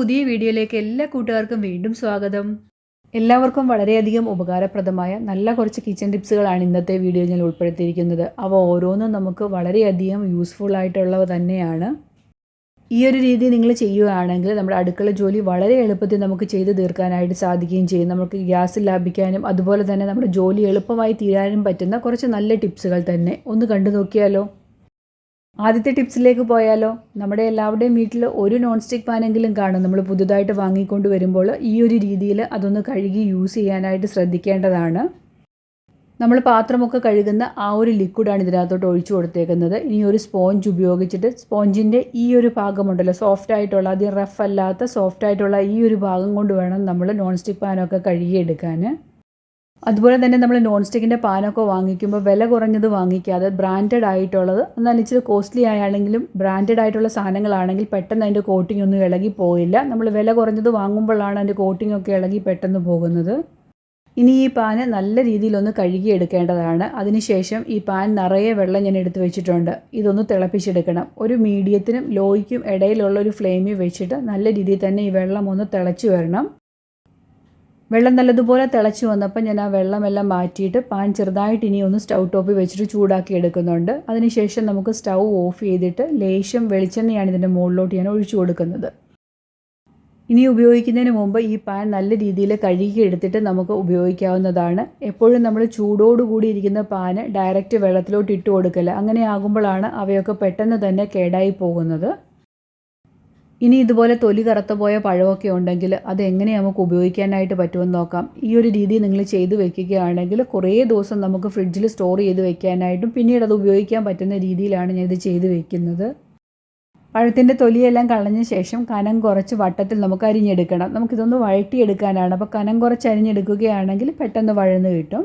പുതിയ വീഡിയോയിലേക്ക് എല്ലാ കൂട്ടുകാർക്കും വീണ്ടും സ്വാഗതം. എല്ലാവർക്കും വളരെയധികം ഉപകാരപ്രദമായ നല്ല കുറച്ച് കിച്ചൺ ടിപ്സുകളാണ് ഇന്നത്തെ വീഡിയോ ഞാൻ ഉൾപ്പെടുത്തിയിരിക്കുന്നത്. അവ ഓരോന്നും നമുക്ക് വളരെയധികം യൂസ്ഫുൾ ആയിട്ടുള്ളവ തന്നെയാണ്. ഈ ഒരു രീതി നിങ്ങൾ ചെയ്യുകയാണെങ്കിൽ നമ്മുടെ അടുക്കള ജോലി വളരെ എളുപ്പത്തിൽ നമുക്ക് ചെയ്ത് തീർക്കാനായിട്ട് സാധിക്കുകയും ചെയ്യും. നമുക്ക് ഗ്യാസ് ലാഭിക്കാനും അതുപോലെ തന്നെ നമ്മുടെ ജോലി എളുപ്പമായി തീരാനും പറ്റുന്ന കുറച്ച് നല്ല ടിപ്സുകൾ തന്നെ. ഒന്ന് കണ്ടു നോക്കിയാലോ? ആദ്യത്തെ ടിപ്സിലേക്ക് പോയാലോ? നമ്മുടെ എല്ലാവരുടെയും വീട്ടിൽ ഒരു നോൺ സ്റ്റിക്ക് പാനെങ്കിലും കാണും. നമ്മൾ പുതുതായിട്ട് വാങ്ങിക്കൊണ്ട് വരുമ്പോൾ ഈ ഒരു രീതിയിൽ അതൊന്ന് കഴുകി യൂസ് ചെയ്യാനായിട്ട് ശ്രദ്ധിക്കേണ്ടതാണ്. നമ്മൾ പാത്രമൊക്കെ കഴുകുന്ന ആ ഒരു ലിക്വിഡാണ് ഇതിനകത്തോട്ട് ഒഴിച്ചു കൊടുത്തേക്കുന്നത്. ഇനി ഒരു സ്പോഞ്ച് ഉപയോഗിച്ചിട്ട് സ്പോഞ്ചിന്റെ ഈ ഒരു ഭാഗമുണ്ടല്ലോ സോഫ്റ്റ് ആയിട്ടുള്ള അധികം റഫ് അല്ലാത്ത സോഫ്റ്റ് ആയിട്ടുള്ള ഈ ഒരു ഭാഗം കൊണ്ട് വേണം നമ്മൾ നോൺ സ്റ്റിക്ക് പാനൊക്കെ കഴുകിയെടുക്കാൻ അതുപോലെ തന്നെ നമ്മൾ നോൺ സ്റ്റിക്കിന്റെ പാനൊക്കെ വാങ്ങിക്കുമ്പോൾ വില കുറഞ്ഞത് വാങ്ങിക്കാതെ ബ്രാൻഡഡ് ആയിട്ടുള്ളത്. എന്നാൽ ഇച്ചിരി കോസ്റ്റ്ലി ആയാണെങ്കിലും ബ്രാൻഡഡ് ആയിട്ടുള്ള സാധനങ്ങളാണെങ്കിൽ പെട്ടെന്ന് അതിന്റെ കോട്ടിംഗ് ഒന്നും ഇളകി പോയില്ല. നമ്മൾ വില കുറഞ്ഞത് വാങ്ങുമ്പോഴാണ് അതിന്റെ കോട്ടിംഗ് ഒക്കെ ഇളകി പെട്ടെന്ന് പോകുന്നത്. ഇനി ഈ പാന് നല്ല രീതിയിലൊന്ന് കഴുകിയെടുക്കേണ്ടതാണ്. അതിനുശേഷം ഈ പാൻ നിറയെ വെള്ളം ഞാൻ എടുത്ത് വെച്ചിട്ടുണ്ട്. ഇതൊന്ന് തിളപ്പിച്ചെടുക്കണം. ഒരു മീഡിയത്തിനും ലോയ്ക്കും ഇടയിലുള്ള ഒരു ഫ്ലെയിമിൽ വെച്ചിട്ട് നല്ല രീതിയിൽ തന്നെ ഈ വെള്ളം ഒന്ന് തിളച്ചു വരണം. വെള്ളം നല്ലതുപോലെ തിളച്ച് വന്നപ്പോൾ ഞാൻ ആ വെള്ളമെല്ലാം മാറ്റിയിട്ട് പാൻ ചെറുതായിട്ട് ഇനി ഒന്ന് സ്റ്റൗ ടോപ്പിൽ വെച്ചിട്ട് ചൂടാക്കി എടുക്കുന്നുണ്ട്. അതിനുശേഷം നമുക്ക് സ്റ്റൗ ഓഫ് ചെയ്തിട്ട് ലേശം വെളിച്ചെണ്ണയാണ് ഇതിന്റെ മുകളിലോട്ട് ഞാൻ ഒഴിച്ചു കൊടുക്കുന്നത്. ഇനി ഉപയോഗിക്കുന്നതിന് മുമ്പ് ഈ പാൻ നല്ല രീതിയിൽ കഴുകി എടുത്തിട്ട് നമുക്ക് ഉപയോഗിക്കാവുന്നതാണ്. എപ്പോഴും നമ്മൾ ചൂടോടുകൂടി ഇരിക്കുന്ന പാന് ഡയറക്റ്റ് വെള്ളത്തിലോട്ട് ഇട്ട് കൊടുക്കില്ല അങ്ങനെ ആകുമ്പോഴാണ് അവയൊക്കെ പെട്ടെന്ന് തന്നെ കേടായി പോകുന്നത്. ഇനി ഇതുപോലെ തൊലി കറുത്ത പോയ പഴമൊക്കെ ഉണ്ടെങ്കിൽ അത് എങ്ങനെ നമുക്ക് ഉപയോഗിക്കാനായിട്ട് പറ്റുമെന്ന് നോക്കാം. ഈ ഒരു രീതി നിങ്ങൾ ചെയ്ത് വെക്കുകയാണെങ്കിൽ കുറേ ദിവസം നമുക്ക് ഫ്രിഡ്ജിൽ സ്റ്റോർ ചെയ്ത് വെക്കാനായിട്ടും പിന്നീട് അത് ഉപയോഗിക്കാൻ പറ്റുന്ന രീതിയിലാണ് ഞാൻ ഇത് ചെയ്ത് വെക്കുന്നത്. പഴത്തിന്റെ തൊലിയെല്ലാം കളഞ്ഞ ശേഷം കനം കുറച്ച് വട്ടത്തിൽ നമുക്ക് അരിഞ്ഞെടുക്കണം. നമുക്കിതൊന്ന് വഴറ്റിയെടുക്കാനാണ്. അപ്പോൾ കനം കുറച്ച് അരിഞ്ഞെടുക്കുകയാണെങ്കിൽ പെട്ടെന്ന് വഴന്ന് കിട്ടും.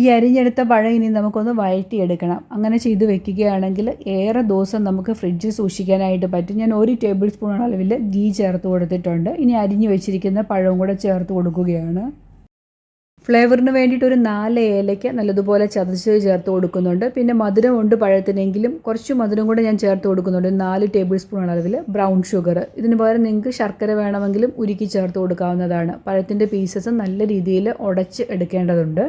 ഈ അരിഞ്ഞെടുത്ത പഴം ഇനി നമുക്കൊന്ന് വഴറ്റിയെടുക്കണം. അങ്ങനെ ചെയ്ത് വെക്കുകയാണെങ്കിൽ ഏറെ ദിവസം നമുക്ക് ഫ്രിഡ്ജിൽ സൂക്ഷിക്കാനായിട്ട് പറ്റും. ഞാൻ ഒരു ടേബിൾ സ്പൂൺ അളവിൽ ഗീ ചേർത്ത് കൊടുത്തിട്ടുണ്ട്. ഇനി അരിഞ്ഞു വെച്ചിരിക്കുന്ന പഴവും കൂടെ ചേർത്ത് കൊടുക്കുകയാണ്. ഫ്ലേവറിന് വേണ്ടിയിട്ട് ഒരു നാല് ഏലയ്ക്ക് നല്ലതുപോലെ ചതച്ച് ചേർത്ത് കൊടുക്കുന്നുണ്ട്. പിന്നെ മധുരം ഉണ്ട് പഴത്തിനെങ്കിലും കുറച്ച് മധുരം കൂടെ ഞാൻ ചേർത്ത് കൊടുക്കുന്നുണ്ട്. നാല് ടേബിൾ സ്പൂൺ അളവിൽ ബ്രൗൺ ഷുഗർ. ഇതിന് പകരം നിങ്ങൾക്ക് ശർക്കര വേണമെങ്കിലും ഉരുക്കി ചേർത്ത് കൊടുക്കാവുന്നതാണ്. പഴത്തിന്റെ പീസസ് നല്ല രീതിയിൽ ഉടച്ച് എടുക്കേണ്ടതുണ്ട്.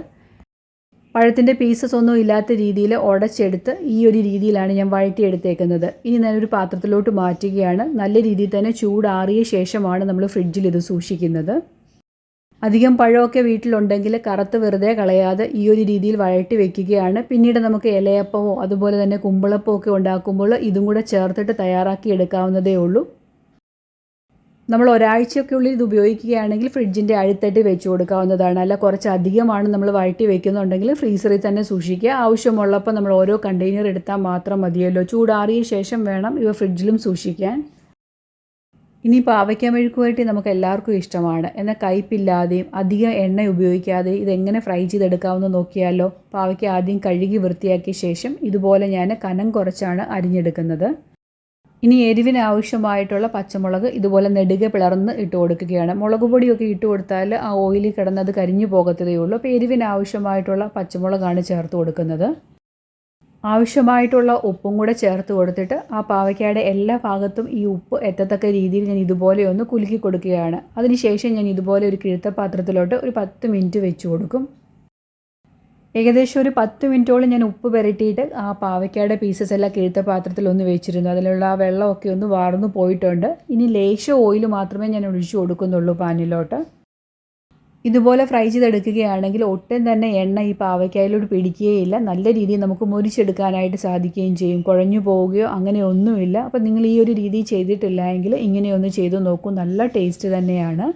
പഴത്തിന്റെ പീസസ് ഒന്നും ഇല്ലാത്ത രീതിയിൽ ഉടച്ചെടുത്ത് ഈ ഒരു രീതിയിലാണ് ഞാൻ വഴറ്റിയെടുത്തേക്കുന്നത്. ഇനി ഞാനൊരു പാത്രത്തിലോട്ട് മാറ്റുകയാണ്. നല്ല രീതിയിൽ തന്നെ ചൂടാറിയ ശേഷമാണ് നമ്മൾ ഫ്രിഡ്ജിൽ ഇത് സൂക്ഷിക്കുന്നത്. അധികം പഴമൊക്കെ വീട്ടിലുണ്ടെങ്കിൽ കറുത്ത് വെറുതെ കളയാതെ ഈ ഒരു രീതിയിൽ വഴറ്റി വെക്കുകയാണ്. പിന്നീട് നമുക്ക് ഇലയപ്പമോ അതുപോലെ തന്നെ കുമ്പളപ്പമോ ഒക്കെ ഉണ്ടാക്കുമ്പോൾ ഇതും കൂടെ ചേർത്തിട്ട് തയ്യാറാക്കി എടുക്കാവുന്നതേ ഉള്ളൂ. നമ്മൾ ഒരാഴ്ചയൊക്കെ ഉള്ളിൽ ഇത് ഉപയോഗിക്കുകയാണെങ്കിൽ ഫ്രിഡ്ജിന്റെ അഴുത്തട്ടി വെച്ച് കൊടുക്കാവുന്നതാണ്. അല്ല കുറച്ച് അധികമാണ് നമ്മൾ വഴറ്റി വെക്കുന്നുണ്ടെങ്കിൽ ഫ്രീസറിൽ തന്നെ സൂക്ഷിക്കുക. ആവശ്യമുള്ളപ്പോൾ നമ്മൾ ഓരോ കണ്ടെയ്നർ എടുത്താൽ മാത്രം മതിയല്ലോ. ചൂടാറിയ ശേഷം വേണം ഇവ ഫ്രിഡ്ജിലും സൂക്ഷിക്കാൻ. ഇനി പാവയ്ക്ക മെഴുക്കുവരട്ടി നമുക്ക് എല്ലാവർക്കും ഇഷ്ടമാണ്. എന്നാൽ കയ്പില്ലാതെയും അധികം എണ്ണ ഉപയോഗിക്കാതെ ഇതെങ്ങനെ ഫ്രൈ ചെയ്തെടുക്കാമെന്ന് നോക്കിയാലോ. പാവയ്ക്ക ആദ്യം കഴുകി വൃത്തിയാക്കിയ ശേഷം ഇതുപോലെ ഞാൻ കനം കുറച്ചാണ് അരിഞ്ഞെടുക്കുന്നത്. ഇനി എരിവിന് ആവശ്യമായിട്ടുള്ള പച്ചമുളക് ഇതുപോലെ നെടുകെ പിളർന്ന് ഇട്ട് കൊടുക്കുകയാണ്. മുളക് പൊടിയൊക്കെ ഇട്ട് കൊടുത്താൽ ആ ഓയിലിൽ കിടന്നത് കരിഞ്ഞു പോകത്തതേ ഉള്ളൂ. അപ്പോൾ എരിവിന് ആവശ്യമായിട്ടുള്ള പച്ചമുളകാണ് ചേർത്ത് കൊടുക്കുന്നത്. ആവശ്യമായിട്ടുള്ള ഉപ്പും കൂടെ ചേർത്ത് കൊടുത്തിട്ട് ആ പാവയ്ക്കയുടെ എല്ലാ ഭാഗത്തും ഈ ഉപ്പ് എത്തത്തക്ക രീതിയിൽ ഞാൻ ഇതുപോലെ ഒന്ന് കുലുക്കി കൊടുക്കുകയാണ്. അതിനുശേഷം ഞാൻ ഇതുപോലെ ഒരു കിഴുത്ത പാത്രത്തിലോട്ട് ഒരു പത്ത് മിനിറ്റ് വെച്ച് കൊടുക്കും. ഏകദേശം ഒരു പത്ത് മിനിറ്റോളം ഞാൻ ഉപ്പ് പുരട്ടിയിട്ട് ആ പാവയ്ക്കയുടെ പീസസ് എല്ലാം കീഴ്ത്ത പാത്രത്തിൽ ഒന്ന് വെച്ചിരുന്നു. അതിലുള്ള ആ വെള്ളമൊക്കെ ഒന്ന് വാർന്നു പോയിട്ടുണ്ട്. ഇനി ലേശം ഓയിൽ മാത്രമേ ഞാൻ ഒഴിച്ചു കൊടുക്കുന്നുള്ളൂ പാനിലോട്ട്. ഇതുപോലെ ഫ്രൈ ചെയ്തെടുക്കുകയാണെങ്കിൽ ഒട്ടും തന്നെ എണ്ണ ഈ പാവയ്ക്കായിലോട്ട് പിടിക്കുകയില്ല. നല്ല രീതിയിൽ നമുക്ക് മുരിച്ചെടുക്കാനായിട്ട് സാധിക്കുകയും ചെയ്യും. കുഴഞ്ഞു പോവുകയോ അങ്ങനെ ഒന്നുമില്ല. അപ്പോൾ നിങ്ങൾ ഈ ഒരു രീതി ചെയ്തിട്ടില്ല എങ്കിൽ ഇങ്ങനെയൊന്ന് ചെയ്തു നോക്കൂ. നല്ല ടേസ്റ്റ് തന്നെയാണ്.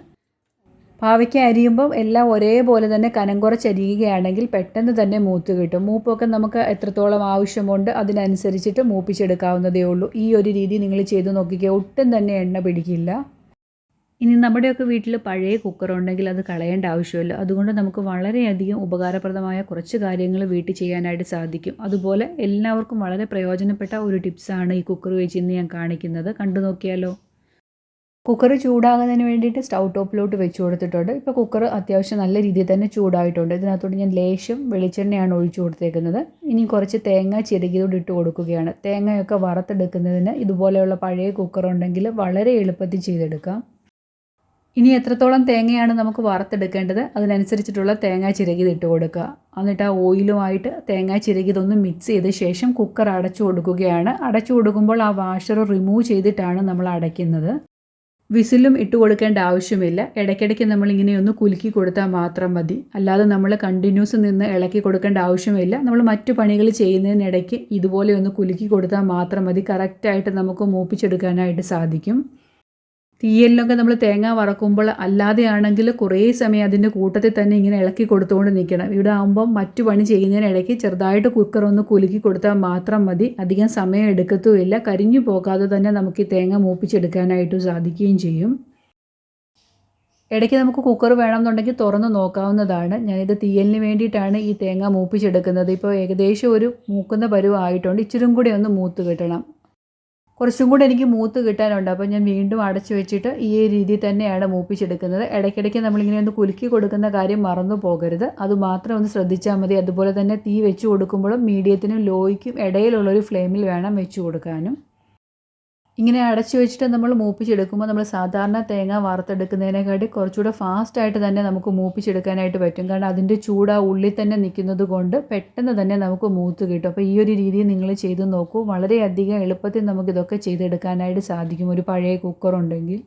പാവയ്ക്ക അരിയുമ്പോൾ എല്ലാം ഒരേപോലെ തന്നെ കനം കുറച്ച് അരിയുകയാണെങ്കിൽ പെട്ടെന്ന് തന്നെ മൂത്ത് കിട്ടും. മൂപ്പൊക്കെ നമുക്ക് എത്രത്തോളം ആവശ്യമുണ്ട് അതിനനുസരിച്ചിട്ട് മൂപ്പിച്ചെടുക്കാവുന്നതേ ഉള്ളൂ. ഈ ഒരു രീതി നിങ്ങൾ ചെയ്ത് നോക്കിക്കുക ഒട്ടും തന്നെ എണ്ണ പിടിക്കില്ല. ഇനി നമ്മുടെയൊക്കെ വീട്ടിൽ പഴയ കുക്കർ ഉണ്ടെങ്കിൽ അത് കളയേണ്ട ആവശ്യമില്ല. അതുകൊണ്ട് നമുക്ക് വളരെയധികം ഉപകാരപ്രദമായ കുറച്ച് കാര്യങ്ങൾ വീട്ടിൽ ചെയ്യാനായിട്ട് സാധിക്കും. അതുപോലെ എല്ലാവർക്കും വളരെ പ്രയോജനപ്പെട്ട ഒരു ടിപ്സാണ് ഈ കുക്കർ വെച്ച് ഇന്ന് ഞാൻ കാണിക്കുന്നത്. കണ്ടു നോക്കിയാലോ? കുക്കർ ചൂടാകുന്നതിന് വേണ്ടിയിട്ട് സ്റ്റൗ ടോപ്പിലോട്ട് വെച്ച് കൊടുത്തിട്ടുണ്ട്. ഇപ്പോൾ കുക്കർ അത്യാവശ്യം നല്ല രീതിയിൽ തന്നെ ചൂടായിട്ടുണ്ട്. ഇതിനകത്തോട്ട് ഞാൻ ലേശം വെളിച്ചെണ്ണയാണ് ഒഴിച്ചു കൊടുത്തേക്കുന്നത്. ഇനി കുറച്ച് തേങ്ങ ചിരകിയോട് ഇട്ട് കൊടുക്കുകയാണ്. തേങ്ങയൊക്കെ വറുത്തെടുക്കുന്നതിന് ഇതുപോലെയുള്ള പഴയ കുക്കർ ഉണ്ടെങ്കിൽ വളരെ എളുപ്പത്തിൽ ചെയ്തെടുക്കാം. ഇനി എത്രത്തോളം തേങ്ങയാണ് നമുക്ക് വറുത്തെടുക്കേണ്ടത്? അതിനനുസരിച്ചിട്ടുള്ള തേങ്ങ ചിരകിത് ഇട്ട് കൊടുക്കുക. എന്നിട്ട് ആ ഓയിലുമായിട്ട് തേങ്ങ ചിരകിതൊന്ന് മിക്സ് ചെയ്ത ശേഷം കുക്കർ അടച്ചു കൊടുക്കുകയാണ്. അടച്ചു കൊടുക്കുമ്പോൾ ആ വാഷർ റിമൂവ് ചെയ്തിട്ടാണ് നമ്മൾ അടയ്ക്കുന്നത്. വിസിലും ഇട്ട് കൊടുക്കേണ്ട ആവശ്യമില്ല. ഇടയ്ക്കിടയ്ക്ക് നമ്മളിങ്ങനെ ഒന്ന് കുലുക്കി കൊടുത്താൽ മാത്രം മതി. അല്ലാതെ നമ്മൾ കണ്ടിന്യൂസ് നിന്ന് ഇളക്കി കൊടുക്കേണ്ട ആവശ്യമില്ല. നമ്മൾ മറ്റു പണികൾ ചെയ്യുന്നതിനിടയ്ക്ക് ഇതുപോലെ ഒന്ന് കുലുക്കി കൊടുത്താൽ മാത്രം മതി. കറക്റ്റായിട്ട് നമുക്ക് മൂപ്പിച്ചെടുക്കാനായിട്ട് സാധിക്കും. തീയലിനൊക്കെ നമ്മൾ തേങ്ങ വറക്കുമ്പോൾ അല്ലാതെയാണെങ്കിൽ കുറേ സമയം അതിന്റെ കൂട്ടത്തിൽ തന്നെ ഇങ്ങനെ ഇളക്കി കൊടുത്തുകൊണ്ട് നിൽക്കണം. ഇവിടെ ആകുമ്പം മറ്റു പണി ചെയ്യുന്നതിനിടയ്ക്ക് ചെറുതായിട്ട് കുക്കർ ഒന്ന് കുലുക്കി കൊടുത്താൽ മാത്രം മതി. അധികം സമയം എടുക്കത്തുമില്ല. കരിഞ്ഞു പോകാതെ തന്നെ നമുക്ക് ഈ തേങ്ങ മൂപ്പിച്ചെടുക്കാനായിട്ട് സാധിക്കുകയും ചെയ്യും. ഇടയ്ക്ക് നമുക്ക് കുക്കർ വേണമെന്നുണ്ടെങ്കിൽ തുറന്ന് നോക്കാവുന്നതാണ്. ഞാനിത് തീയലിന് വേണ്ടിയിട്ടാണ് ഈ തേങ്ങ മൂപ്പിച്ചെടുക്കുന്നത്. ഇപ്പോൾ ഏകദേശം ഒരു മൂക്കുന്ന പരുവായിട്ടുണ്ട്. ഇച്ചിരും കൂടി ഒന്ന് മൂത്ത് കിട്ടണം. കുറച്ചും കൂടെ എനിക്ക് മൂത്ത് കിട്ടാനുണ്ട്. അപ്പോൾ ഞാൻ വീണ്ടും അടച്ചു വെച്ചിട്ട് ഈ രീതിയിൽ തന്നെയാണ് മൂപ്പിച്ചെടുക്കുന്നത്. ഇടയ്ക്കിടയ്ക്ക് നമ്മളിങ്ങനെ ഒന്ന് കുലുക്കി കൊടുക്കുന്ന കാര്യം മറന്നു പോകരുത്. അത് മാത്രം ഒന്ന് ശ്രദ്ധിച്ചാൽ മതി. അതുപോലെ തന്നെ തീ വെച്ച് കൊടുക്കുമ്പോഴും മീഡിയത്തിനും ലോയ്ക്കും ഇടയിലുള്ളൊരു ഫ്ലെയിമിൽ വേണം വെച്ച് കൊടുക്കാനും. ഇങ്ങനെ അടച്ചു വെച്ചിട്ട് നമ്മൾ മൂപ്പിച്ചെടുക്കുമ്പോൾ നമ്മൾ സാധാരണ തേങ്ങ വറുത്തെടുക്കുന്നതിനെക്കാട്ടി കുറച്ചുകൂടെ ഫാസ്റ്റായിട്ട് തന്നെ നമുക്ക് മൂപ്പിച്ചെടുക്കാനായിട്ട് പറ്റും. കാരണം അതിന്റെ ചൂട് ആ ഉള്ളിൽ തന്നെ നിൽക്കുന്നത് കൊണ്ട് പെട്ടെന്ന് തന്നെ നമുക്ക് മൂത്ത് കിട്ടും. അപ്പോൾ ഈ ഒരു രീതി നിങ്ങൾ ചെയ്ത് നോക്കൂ. വളരെയധികം എളുപ്പത്തിൽ നമുക്കിതൊക്കെ ചെയ്തെടുക്കാനായിട്ട് സാധിക്കും. ഒരു പഴയ കുക്കർ ഉണ്ടെങ്കിൽ.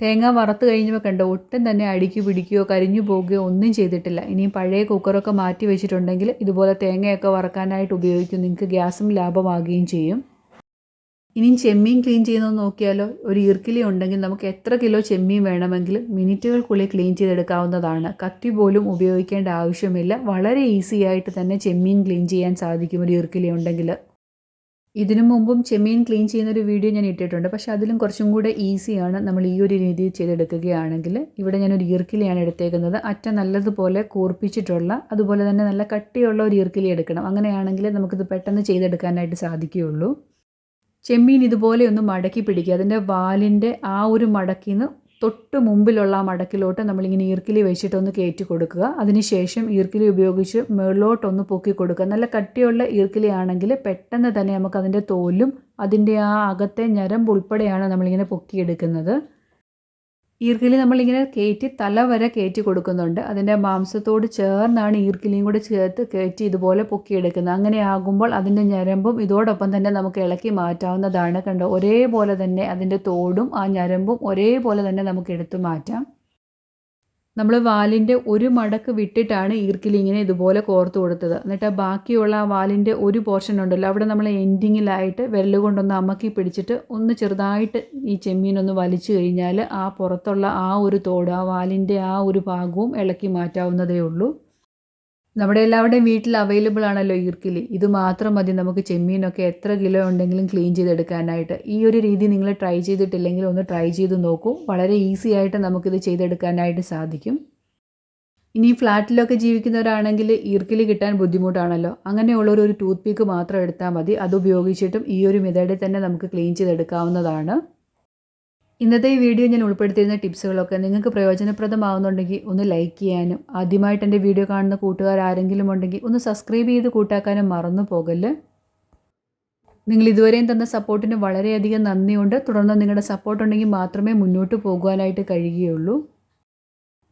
തേങ്ങ വറുത്ത് കഴിഞ്ഞപ്പോൾ കണ്ടോ ഒട്ടും തന്നെ അടിക്കു പിടിക്കുകയോ കരിഞ്ഞു പോകുകയോ ഒന്നും ചെയ്തിട്ടില്ല. ഇനി പഴയ കുക്കറൊക്കെ മാറ്റി വെച്ചിട്ടുണ്ടെങ്കിൽ ഇതുപോലെ തേങ്ങയൊക്കെ വറക്കാനായിട്ട് ഉപയോഗിക്കും. നിങ്ങൾക്ക് ഗ്യാസും ലാഭമാകുകയും ചെയ്യും. ഇനിയും ചെമ്മീൻ ക്ലീൻ ചെയ്യുന്നത് നോക്കിയാലോ? ഒരു ഈർക്കിലി ഉണ്ടെങ്കിൽ നമുക്ക് എത്ര കിലോ ചെമ്മീൻ വേണമെങ്കിലും മിനിറ്റുകൾക്കുള്ളിൽ ക്ലീൻ ചെയ്തെടുക്കാവുന്നതാണ്. കത്തി പോലും ഉപയോഗിക്കേണ്ട ആവശ്യമില്ല. വളരെ ഈസി ആയിട്ട് തന്നെ ചെമ്മീൻ ക്ലീൻ ചെയ്യാൻ സാധിക്കും ഒരു ഈർക്കിലി ഉണ്ടെങ്കിൽ. ഇതിനു മുമ്പും ചെമ്മീൻ ക്ലീൻ ചെയ്യുന്ന ഒരു വീഡിയോ ഞാൻ ഇട്ടിട്ടുണ്ട്. പക്ഷേ അതിലും കുറച്ചും കൂടെ ഈസിയാണ് നമ്മൾ ഈ ഒരു രീതിയിൽ ചെയ്തെടുക്കുകയാണെങ്കിൽ. ഇവിടെ ഞാൻ ഒരു ഈർക്കിലിയാണ് എടുത്തേക്കുന്നത്. അറ്റ നല്ലതുപോലെ കൂർപ്പിച്ചിട്ടുള്ള അതുപോലെ തന്നെ നല്ല കട്ടിയുള്ള ഒരു ഈർക്കിലി എടുക്കണം. അങ്ങനെയാണെങ്കിൽ നമുക്കിത് പെട്ടെന്ന് ചെയ്തെടുക്കാനായിട്ട് സാധിക്കുകയുള്ളൂ. ചെമ്മീൻ ഇതുപോലെ ഒന്ന് മടക്കി പിടിക്കുക. അതിന്റെ വാലിന്റെ ആ ഒരു മടക്കിൽ നിന്ന് തൊട്ട് മുമ്പിലുള്ള ആ മടക്കിലോട്ട് നമ്മളിങ്ങനെ ഈർക്കിലി വെച്ചിട്ടൊന്ന് കയറ്റി കൊടുക്കുക. അതിനുശേഷം ഈർക്കിലി ഉപയോഗിച്ച് മുകളിലോട്ടൊന്ന് പൊക്കി കൊടുക്കുക. നല്ല കട്ടിയുള്ള ഈർക്കിലി ആണെങ്കിൽ പെട്ടെന്ന് തന്നെ നമുക്ക് അതിന്റെ തോലും അതിന്റെ ആ അകത്തെ ഞരമ്പ് ഉൾപ്പെടെയാണ് നമ്മളിങ്ങനെ പൊക്കിയെടുക്കുന്നത്. ഈർക്കിലി നമ്മളിങ്ങനെ കയറ്റി തല വരെ കയറ്റി കൊടുക്കുന്നുണ്ട്. അതിന്റെ മാംസത്തോട് ചേർന്നാണ് ഈർക്കിലിയും കൂടെ ചേർത്ത് കയറ്റി ഇതുപോലെ പൊക്കിയെടുക്കുന്നത്. അങ്ങനെ ആകുമ്പോൾ അതിന്റെ ഞരമ്പും ഇതോടൊപ്പം തന്നെ നമുക്ക് ഇളക്കി മാറ്റാവുന്നതാണ്. കണ്ടോ? ഒരേപോലെ തന്നെ അതിന്റെ തോടും ആ ഞരമ്പും ഒരേപോലെ തന്നെ നമുക്ക് എടുത്തു മാറ്റാം. നമ്മൾ വാലിന്റെ ഒരു മടക്ക് വിട്ടിട്ടാണ് ഈർക്കിലി ഇങ്ങനെ ഇതുപോലെ കോർത്ത് കൊടുത്തത്. എന്നിട്ട് ബാക്കിയുള്ള ആ വാലിന്റെ ഒരു പോർഷൻ ഉണ്ടല്ലോ അവിടെ നമ്മൾ എൻഡിങ്ങിലായിട്ട് വിരൽ കൊണ്ടൊന്ന് അമക്കി പിടിച്ചിട്ട് ഒന്ന് ചെറുതായിട്ട് ഈ ചെമ്മീനൊന്ന് വലിച്ചു കഴിഞ്ഞാൽ ആ പുറത്തുള്ള ആ ഒരു തോട് ആ വാലിന്റെ ആ ഒരു ഭാഗവും ഇളക്കി മാറ്റാവുന്നതേ ഉള്ളൂ. നമ്മുടെ എല്ലാവരുടെയും വീട്ടിൽ അവൈലബിൾ ആണല്ലോ ഈർക്കിലി ഇത് മാത്രം മതി. നമുക്ക് ചെമ്മീനൊക്കെ എത്ര കിലോ ഉണ്ടെങ്കിലും ക്ലീൻ ചെയ്തെടുക്കാനായിട്ട്. ഈ ഒരു രീതി നിങ്ങൾ ട്രൈ ചെയ്തിട്ടില്ലെങ്കിൽ ഒന്ന് ട്രൈ ചെയ്ത് നോക്കൂ. വളരെ ഈസി ആയിട്ട് നമുക്കിത് ചെയ്തെടുക്കാനായിട്ട് സാധിക്കും. ഇനി ഫ്ലാറ്റിലൊക്കെ ജീവിക്കുന്നവരാണെങ്കിൽ ഈർക്കിലി കിട്ടാൻ ബുദ്ധിമുട്ടാണല്ലോ. അങ്ങനെയുള്ളൊരു ഒരു ടൂത്ത് പീക്ക് മാത്രം എടുത്താൽ മതി. അത് ഉപയോഗിച്ചിട്ടും ഈ ഒരു മെതേഡിൽ തന്നെ നമുക്ക് ക്ലീൻ ചെയ്തെടുക്കാവുന്നതാണ്. ഇന്നത്തെ ഈ വീഡിയോ ഞാൻ ഉൾപ്പെടുത്തിയിരുന്ന ടിപ്സുകളൊക്കെ നിങ്ങൾക്ക് പ്രയോജനപ്രദമാവുന്നുണ്ടെങ്കിൽ ഒന്ന് ലൈക്ക് ചെയ്യാനും ആദ്യമായിട്ട് എന്റെ വീഡിയോ കാണുന്ന കൂട്ടുകാർ ആരെങ്കിലും ഉണ്ടെങ്കിൽ ഒന്ന് സബ്സ്ക്രൈബ് ചെയ്ത് കൂട്ടാക്കാനും മറന്നു പോകല്ല്. നിങ്ങൾ ഇതുവരെയും തന്ന സപ്പോർട്ടിന് വളരെയധികം നന്ദിയുണ്ട്. തുടർന്ന് നിങ്ങളുടെ സപ്പോർട്ട് ഉണ്ടെങ്കിൽ മാത്രമേ മുന്നോട്ട് പോകുവാനായിട്ട് കഴിയുകയുള്ളൂ.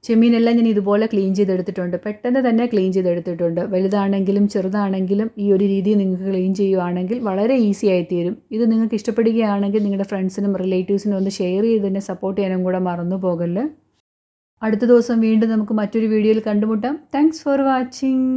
ചെമ്മീനെല്ലാം ഞാൻ ഇതുപോലെ ക്ലീൻ ചെയ്തെടുത്തിട്ടുണ്ട്. പെട്ടെന്ന് തന്നെ ക്ലീൻ ചെയ്തെടുത്തിട്ടുണ്ട്. വലുതാണെങ്കിലും ചെറുതാണെങ്കിലും ഈ ഒരു രീതി നിങ്ങൾക്ക് ക്ലീൻ ചെയ്യുവാണെങ്കിൽ വളരെ ഈസി ആയി തീരും ഇത് നിങ്ങൾക്ക് ഇഷ്ടപ്പെടുകയാണെങ്കിൽ നിങ്ങളുടെ ഫ്രണ്ട്സിനും റിലേറ്റീവ്സിനും ഒന്ന് ഷെയർ ചെയ്ത് തന്നെ സപ്പോർട്ട് ചെയ്യാനും കൂടെ മറന്നു പോകല്ലേ. അടുത്ത ദിവസം വീണ്ടും നമുക്ക് മറ്റൊരു വീഡിയോയിൽ കണ്ടുമുട്ടാം. Thanks for watching